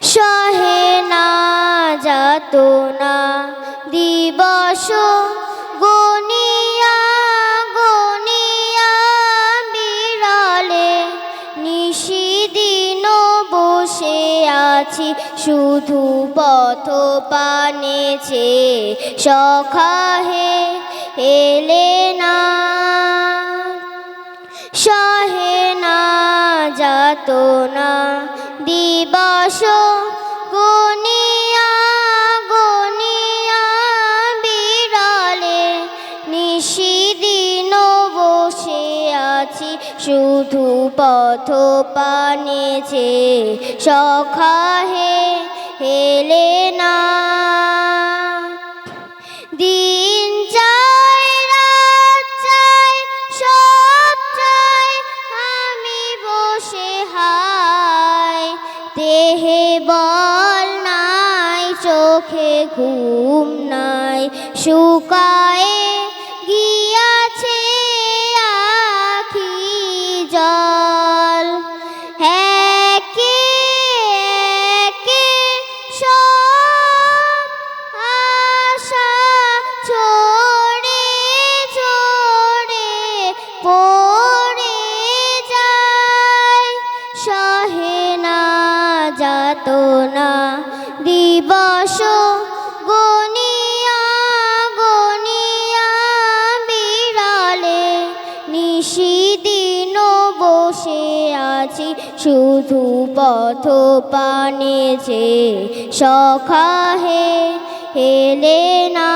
সহে না, যাত না। দিবস গনিয়া গনিয়া বিড়ালে। নিশিদিন বসে আছি, শুধু পথ পানেছে সখাহে এলে না। সহে না, যাত না। দিবস শুধু পথ পানেছে সখাহে হেলে না। দিন দেহে বল নাই চোখে ঘুম নাই শুকায়ে পড়ে যায়। সহে না, যাত না। দিবস গনিয়া গনিয়া বিড়ালে। নিশিদিন বসে আছি, শুধু পথ পানেছে সখাহে হেলে না